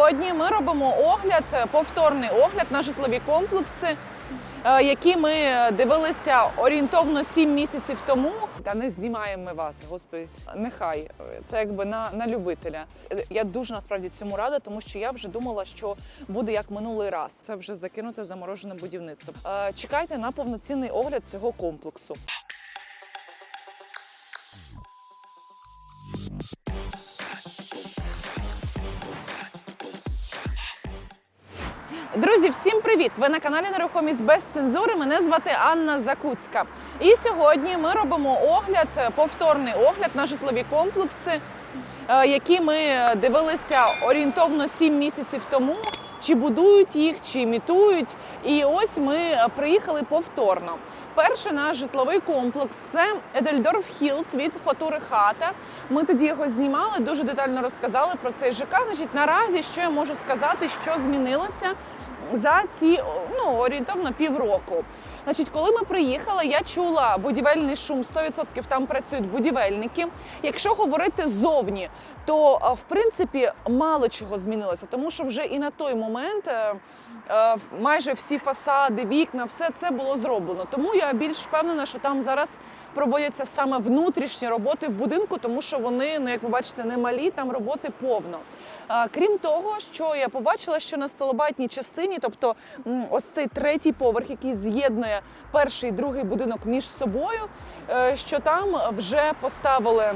сьогодні ми робимо огляд, повторний огляд на житлові комплекси, е, які ми дивилися орієнтовно 7 місяців тому. Та не знімаємо ми вас, господи, нехай це якби на, на любителя. Е, Я дуже насправді цьому рада, тому що я вже думала, що буде як минулий раз. Це вже закинуте заморожене будівництво. Е, Чекайте на повноцінний огляд цього комплексу. Друзі, всім привіт! Ви на каналі Нерухомість без цензури. Мене звати Анна Закуцька. І сьогодні ми робимо огляд, повторний огляд на житлові комплекси, е, які ми дивилися орієнтовно 7 місяців тому. Чи будують їх, чи імітують. І ось ми приїхали повторно. Перший наш житловий комплекс це Едельдорф Хілс від фотури хата. Ми тоді його знімали, дуже детально розказали про цей ЖК. Значить, наразі що я можу сказати, що змінилося за ці ну орієнтовно півроку. Значить, коли ми приїхали, я чула будівельний шум 100% там працюють будівельники. Якщо говорити ззовні, то е, в принципі мало чого змінилося, тому що вже і на той момент е, е, майже всі фасади, вікна, все це було зроблено. Тому я більш впевнена, що там зараз проводяться саме внутрішні роботи в будинку, тому що вони, ну як ви бачите, не малі, там роботи повно. Крім того, що я побачила, що на столобатній частині, тобто ось цей третій поверх, який з'єднує перший і другий будинок між собою, е, що там вже поставили.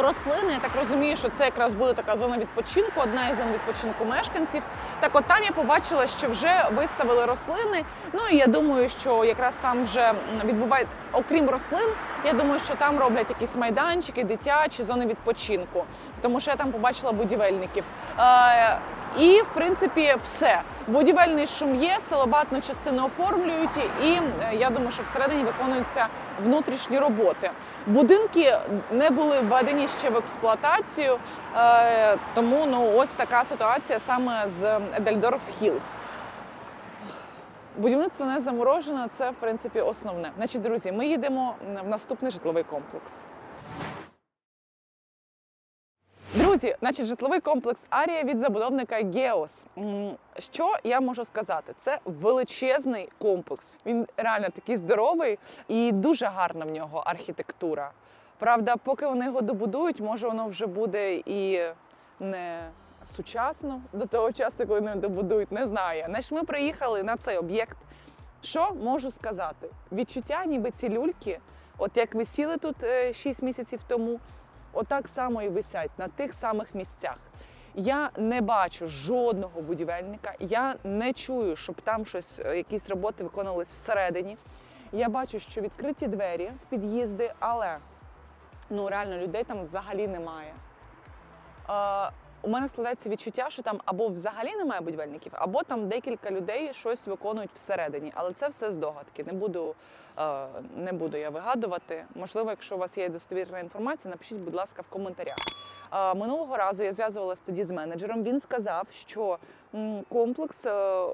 Рослини, я так розумію, що це якраз буде така зона відпочинку, одна із зон відпочинку мешканців. Так, от там я побачила, що вже виставили рослини. Ну і я думаю, що якраз там вже відбувають, окрім рослин, я думаю, що там роблять якісь майданчики, дитячі зони відпочинку, тому що я там побачила будівельників. Е, і в принципі все. Будівельний шум є, стелобатну частину оформлюють, і е, я думаю, що всередині виконуються внутрішні роботи. Будинки не були введені ще в експлуатацію, е, тому ну ось така ситуація саме з Едельдорф Хілс. Будівництво не заморожено, це в принципі основне. Значить, друзі, ми їдемо в наступний житловий комплекс. Друзі, значить, житловий комплекс Арія від забудовника Геос. Що я можу сказати? Це величезний комплекс. Він реально такий здоровий і дуже гарна в нього архітектура. Правда, поки вони його добудують, може воно вже буде і не сучасно до того часу, коли вони добудують, не знаю. Значить, ми приїхали на цей об'єкт. Що можу сказати? Відчуття, ніби ці люльки, от як висіли тут 6 місяців тому, отак само і висять на тих самих місцях. Я не бачу жодного будівельника, я не чую, щоб там щось, е, якісь роботи виконувались всередині. Я бачу, що відкриті двері під'їзди, але ну реально людей там взагалі немає. У мене складається відчуття, що там або взагалі немає будівельників, або там декілька людей щось виконують всередині. Але це все здогадки. Не буду, е, не буду я вигадувати. Можливо, якщо у вас є достовірна інформація, напишіть, будь ласка, в коментарях. Е, Минулого разу я зв'язувалася тоді з менеджером. Він сказав, що м, комплекс е,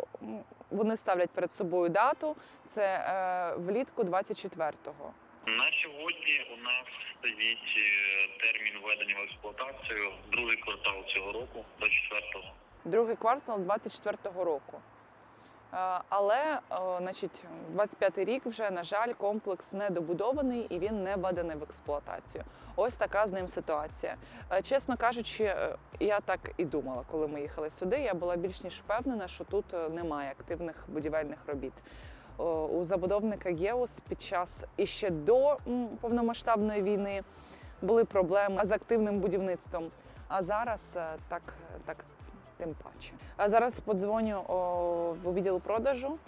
вони ставлять перед собою дату. Це е, влітку 24-го. На сьогодні у нас стоїть е, термін введення в експлуатацію другий квартал цього року, до 4-го. другий квартал 24-го року. Е, Але, е, значить, 25-й рік вже, на жаль, комплекс не добудований і він не введений в експлуатацію. Ось така з ним ситуація. Чесно кажучи, я так і думала, коли ми їхали сюди. Я була більш ніж впевнена, що тут немає активних будівельних робіт. О, У забудовника Геос під час і ще до повномасштабної війни були проблеми з активним будівництвом. А зараз е, так, так тим паче. А зараз подзвоню в відділ продажу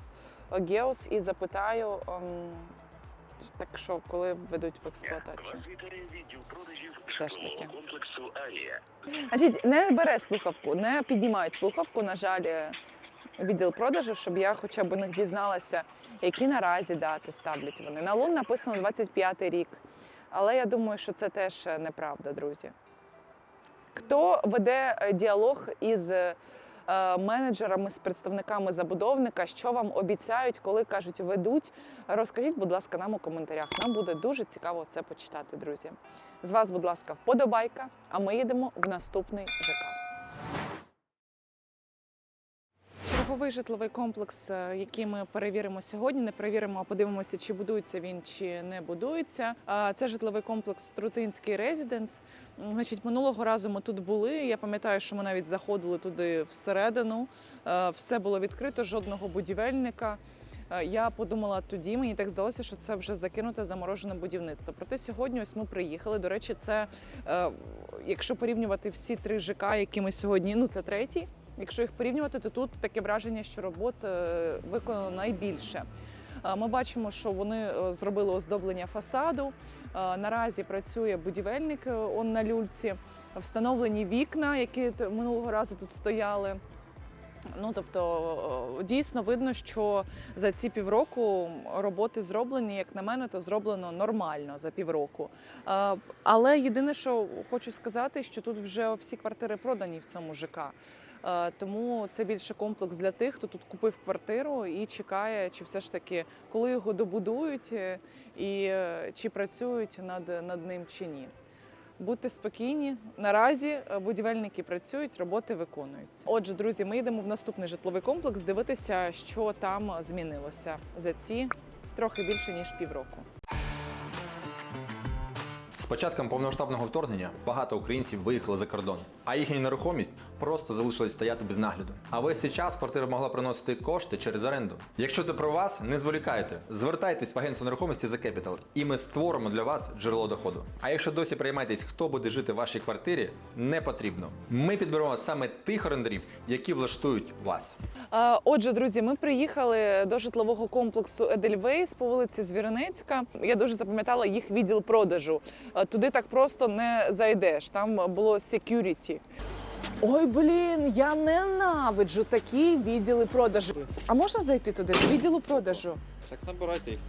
Геос і запитаю, ем, так що, коли ведуть в експлуатацію. Все ж таки. Значить, не бере слухавку, не піднімають слухавку, на жаль, е, відділ продажу, щоб я хоча б у них дізналася, які наразі дати ставлять вони. На лун написано 25-й рік. Але я думаю, що це теж е, неправда, друзі. Хто веде е, діалог із е, менеджерами, з представниками забудовника, що вам обіцяють, коли кажуть ведуть, розкажіть, будь ласка, нам у коментарях. Нам буде дуже цікаво це почитати, друзі. З вас, будь ласка, вподобайка, а ми їдемо в наступний ЖК. Черговий житловий комплекс, е, який ми перевіримо сьогодні. Не перевіримо, а подивимося, чи будується він, чи не будується. Це житловий комплекс Трутинський Резиденс. Значить, минулого разу ми тут були. Я пам'ятаю, що ми навіть заходили туди всередину. Е, Все було відкрито, жодного будівельника. Е, Я подумала тоді, мені так здалося, що це вже закинуте заморожене будівництво. Проте сьогодні ось ми приїхали. До речі, це якщо порівнювати всі три ЖК, які ми сьогодні, ну це третій. Якщо їх порівнювати, то тут таке враження, що робот е, виконано найбільше. Е, Ми бачимо, що вони е, зробили оздоблення фасаду. Наразі працює будівельник он на люльці, встановлені вікна, які минулого разу тут стояли. Ну тобто дійсно видно, що за ці півроку роботи зроблені, як на мене, то зроблено нормально за півроку. Але єдине, що хочу сказати, що тут вже всі квартири продані в цьому ЖК. Е, Тому це більше комплекс для тих, хто тут купив квартиру і чекає, чи все ж таки, коли його добудують, е, і е, чи працюють над, над ним чи ні. Будьте спокійні. Наразі будівельники працюють, роботи виконуються. Отже, друзі, ми йдемо в наступний житловий комплекс дивитися, що там змінилося за ці трохи більше ніж півроку. Початком повномасштабного вторгнення багато українців виїхали за кордон, а їхня нерухомість просто залишилась стояти без нагляду. А весь цей час квартира могла приносити кошти через оренду. Якщо це про вас, не зволікайте. Звертайтесь в агентство нерухомості за Capital, і ми створимо для вас джерело доходу. А якщо досі приймаєтесь, хто буде жити в вашій квартирі, не потрібно. Ми підберемо саме тих орендарів, які влаштують вас. Отже, друзі, ми приїхали до житлового комплексу Едельвейс по вулиці Звіринецька. Я дуже запам'ятала їх відділ продажу. Е, Туди так просто не зайдеш. Там було security. Ой, блін, я ненавиджу такі відділи продажу. А можна зайти туди? До відділу продажу? Так набирайте їх.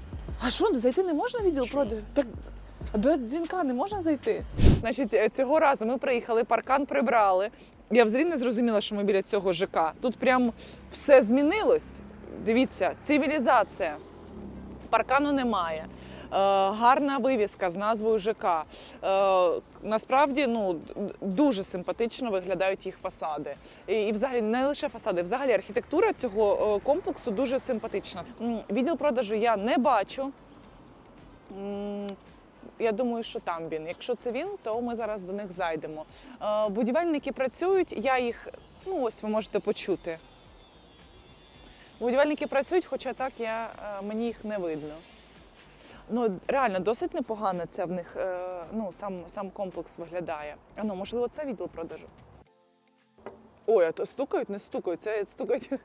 А що, зайти не можна в відділ продажу? Так без дзвінка не можна зайти. Значить, е, цього разу ми приїхали, паркан прибрали. Я взагалі не зрозуміла, що ми біля цього ЖК. Тут прям все змінилось. Дивіться, цивілізація. Паркану немає. Е, гарна вивіска з назвою ЖК. Е, насправді ну, дуже симпатично виглядають їх фасади. І, взагалі не лише фасади, взагалі архітектура цього е, комплексу дуже симпатична. Відділ продажу я не бачу. Я думаю, що там він. Якщо це він, то ми зараз до них зайдемо. Будівельники працюють, я їх, ну ось ви можете почути. Будівельники працюють, хоча так я, мені їх не видно. Ну, реально, досить непогано це в них, е, ну, сам, сам комплекс виглядає. Ну, можливо, це відділ продажу. Ой, а то стукають, не стукають, це стукають.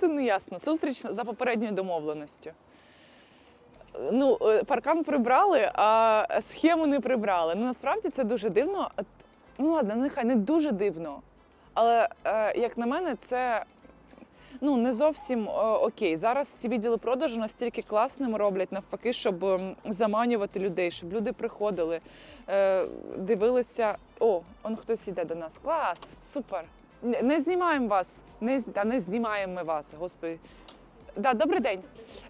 Це не ясно. Зустріч за попередньою домовленістю. Ну, е, паркан прибрали, а схему не прибрали. Ну, насправді це дуже дивно. Ну, ладно, нехай не дуже дивно. Але, е, як на мене, це ну, не зовсім е, окей. Зараз ці відділи продажу настільки класними роблять, навпаки, щоб заманювати людей, щоб люди приходили, е, дивилися. О, он хтось йде до нас. Клас, супер. Не, не знімаємо вас. Не, та не знімаємо ми вас, господи. Да, добрий день.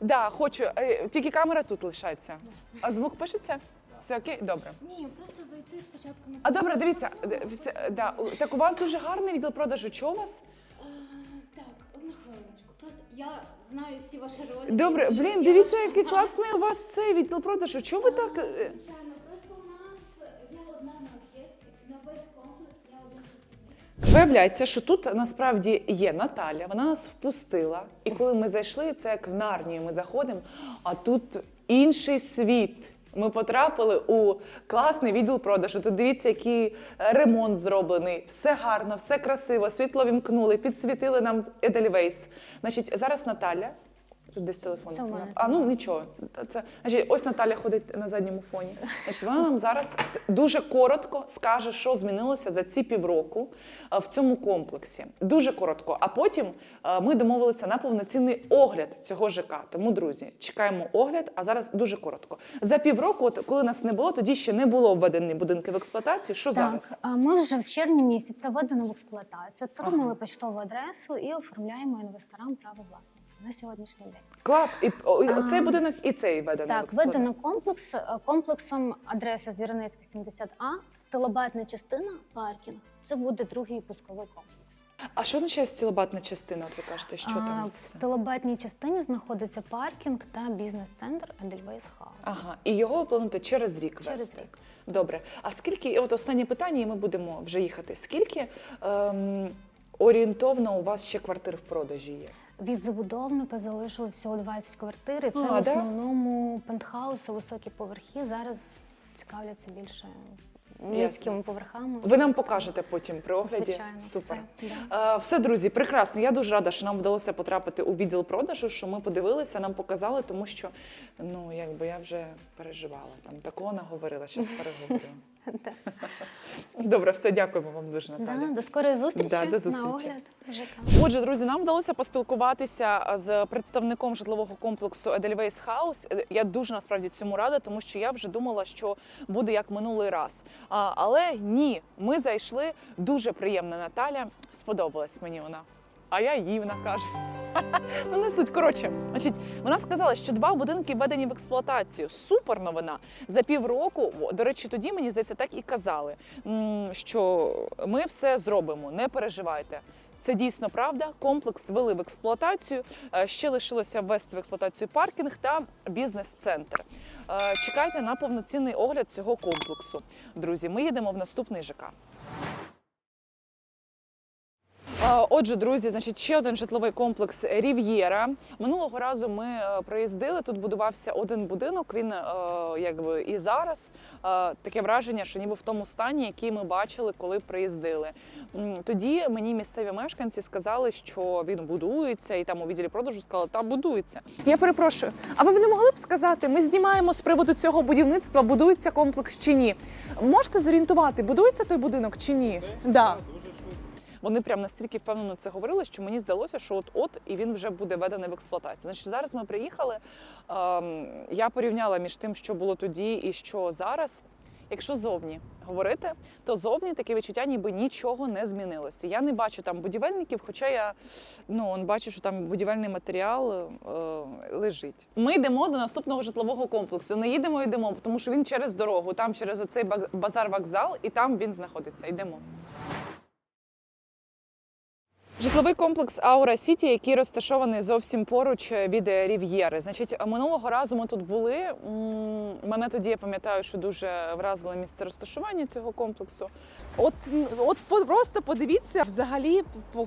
Да, хочу. Е, Тільки камера тут лишається. А звук пишеться? Все окей? Добре. Ні, просто зайти спочатку на А добре, дивіться, все, да, так у вас дуже гарний відділ продажу. Чого у вас? Я знаю всі ваші ролики. Добре, блін, дивіться, який класний у вас цей відділ продажу. Чого ви так? Е, Звичайно, просто у нас я одна на об'єкті, на весь комплекс я один працівник. Виявляється, що тут насправді є Наталя. Вона нас впустила. І коли ми зайшли, це як в Нарнію. Ми заходимо, а тут інший світ. Ми потрапили у класний відділ продажу. Тут дивіться, який е, ремонт зроблений. Все гарно, все красиво. Світло вімкнули, підсвітили нам Edelweiss. Значить, зараз Наталя. Тут десь телефон. Це в мене. А ну нічого. Це значить, ось Наталя ходить на задньому фоні. Значить, вона нам зараз дуже коротко скаже, що змінилося за ці півроку е, в цьому комплексі. Дуже коротко. А потім е, ми домовилися на повноцінний огляд цього ЖК. Тому, друзі, чекаємо огляд. А зараз дуже коротко. За півроку, от коли нас не було, тоді ще не було введені будинки в експлуатацію. Що зараз? Так, а ми вже з червня місяця введено в експлуатацію, отримали Ага. почтову адресу і оформляємо інвесторам право власності на сьогоднішній день. Клас, і А, будинок, і цей введено в Так, введено комплекс е, комплексом адреса Звіринецька 70А, стилобатна частина, паркінг. Це буде другий пусковий комплекс. А що означає стілобатна частина? От ви кажете, що А, там? в стелобатній частині знаходиться паркінг та бізнес-центр Edelweiss House. Ага, і його плануєте через рік Через вести? рік. Добре. А скільки, от останнє питання, і ми будемо вже їхати. Скільки ем, орієнтовно у вас ще квартир в продажі є? Від забудовника залишилось всього 20 квартир. і Це А, в да? основному пентхауси, високі поверхи. Зараз цікавляться більше низькими поверхами. Ви нам покажете потім при огляді. Звичайно, Супер. все, да. Все, друзі, прекрасно. Я дуже рада, що нам вдалося потрапити у відділ продажу, що ми подивилися, нам показали, тому що ну якби я вже переживала. Там такого наговорила, зараз переговорю. Да. Добре, все, дякуємо вам дуже, Да, Наталя. До скорої зустрічі, Да, до зустрічі. на огляд ЖК. Отже, друзі, нам вдалося поспілкуватися з представником житлового комплексу Edelweiss House. Е, Я дуже насправді цьому рада, тому що я вже думала, що буде як минулий раз. А, але ні, ми зайшли. Дуже приємна Наталя. Сподобалась мені вона. А я їй вона каже. Ну не суть. Коротше, значить, вона сказала, що два будинки введені в експлуатацію. Супер новина. За півроку, до речі, тоді мені здається, так і казали, що ми все зробимо, не переживайте. Це дійсно правда. Комплекс ввели в експлуатацію. Е, Ще лишилося ввести в експлуатацію паркінг та бізнес-центр. Е, Чекайте на повноцінний огляд цього комплексу. Друзі, ми їдемо в наступний ЖК. Отже, друзі, значить, ще один житловий комплекс Рів'єра. Минулого разу ми е, приїздили. Тут будувався один будинок. Він е, якби і зараз е, таке враження, що ніби в тому стані, який ми бачили, коли приїздили. Тоді мені місцеві мешканці сказали, що він будується, і там у відділі продажу сказали, там будується. Я перепрошую, а ви б не могли б сказати, ми знімаємо з приводу цього будівництва, будується комплекс чи ні? Можете зорієнтувати, будується той будинок чи ні? Да. Вони прям настільки впевнено це говорили, що мені здалося, що от-от і він вже буде введений в експлуатацію. Значить, зараз ми приїхали. Ем, я порівняла між тим, що було тоді і що зараз. Якщо зовні говорити, то зовні таке відчуття, ніби нічого не змінилося. Я не бачу там будівельників, хоча я ну бачу, що там будівельний матеріал е, лежить. Ми йдемо до наступного житлового комплексу. Не їдемо, йдемо, тому що він через дорогу, там через оцей базар вокзал, і там він знаходиться. Йдемо. Житловий комплекс Аура Сіті, який розташований зовсім поруч від Рів'єри. Значить, минулого разу ми тут були. Мене тоді я пам'ятаю, що дуже вразило місце розташування цього комплексу. От, от просто подивіться, взагалі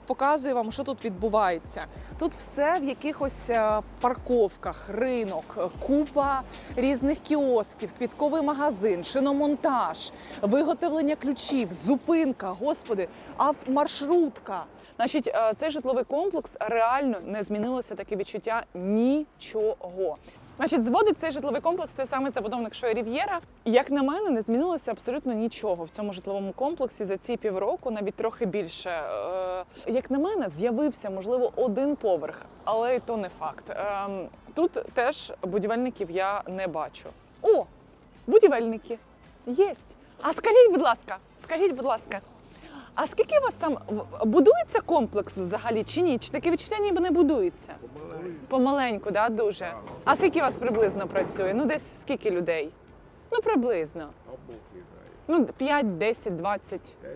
показую вам, що тут відбувається. Тут все в якихось е, парковках, ринок, е, купа різних кіосків, квітковий магазин, шиномонтаж, виготовлення ключів, зупинка, господи, а маршрутка. Значить, е, цей житловий комплекс реально не змінилося таке відчуття нічого. Значить, зводить цей житловий комплекс той самий забудовник, що Рів'єра. Як на мене, не змінилося абсолютно нічого в цьому житловому комплексі за ці півроку, навіть трохи більше. Е, Як на мене, з'явився можливо один поверх, але і то не факт. Ем, Тут теж будівельників я не бачу. О, будівельники єсть. А скажіть, будь ласка, скажіть, будь ласка, а скільки у вас там будується комплекс взагалі чи ні? Чи таке відчуття ніби не будується? Помаленьку, да, дуже. А скільки у вас приблизно працює? Ну, десь скільки людей? Ну, приблизно. Ну, 5, 10, 20. Десь,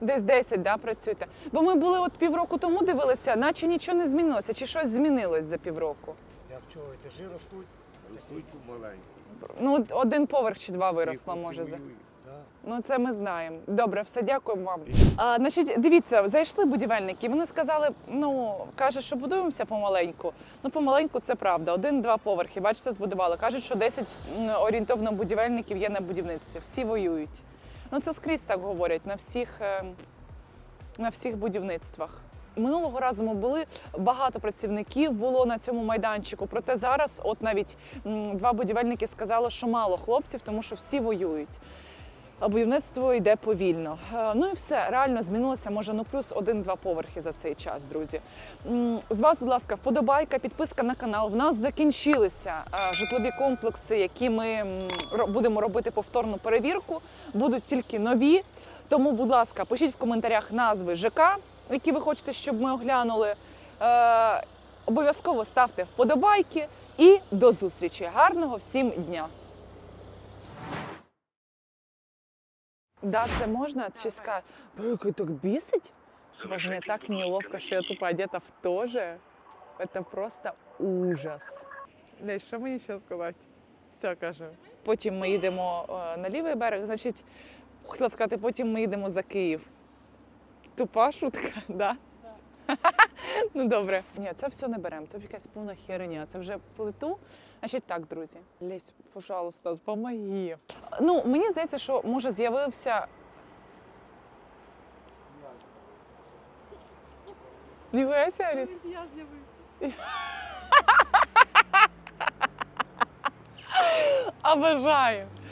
десь. Десь 10, да, працюєте. Бо ми були от півроку тому дивилися, наче нічого не змінилося, чи щось змінилось за півроку. Як чого, етажі ростуть? Ростуть помаленьку. Ну, один поверх чи два виросло, може. За... Ну, це ми знаємо. Добре, все, дякую вам. А, значить, дивіться, зайшли будівельники. Вони сказали, ну каже, що будуємося помаленьку. Ну, помаленьку це правда. Один-два поверхи. Бачите, збудували. Кажуть, що 10 орієнтовно будівельників є на будівництві. Всі воюють. Ну це скрізь так говорять на всіх, е, на всіх будівництвах. Минулого разу ми були багато працівників було на цьому майданчику. Проте зараз, от навіть два будівельники сказали, що мало хлопців, тому що всі воюють. Будівництво йде повільно. Е, Ну і все реально змінилося. Може, ну плюс один-два поверхи за цей час, друзі. З вас, будь ласка, вподобайка, підписка на канал. В нас закінчилися е, житлові комплекси, які ми будемо робити повторну перевірку. Будуть тільки нові. Тому, будь ласка, пишіть в коментарях назви ЖК, які ви хочете, щоб ми оглянули. Е, Обов'язково ставте вподобайки і до зустрічі. Гарного всім дня! Да, це можна? Чи скажу. Бо, Так бісить? Боже, мне так неловко, що я тупо одета в то же. Це просто ужас. Лесь, що мені ще сказати? Все, кажу. Потім ми їдемо е, на лівий берег, значить, хотіла сказати, потім ми їдемо за Київ. Тупа шутка, да? ну добре. Ні, це все не беремо, це якась повна херня. Це вже плиту. Значить так, друзі. Лесь, пожалуйста, помоги. Ну, мені здається, що може з'явився. Ніхуя Ріт. Я з'явився. Обожаю.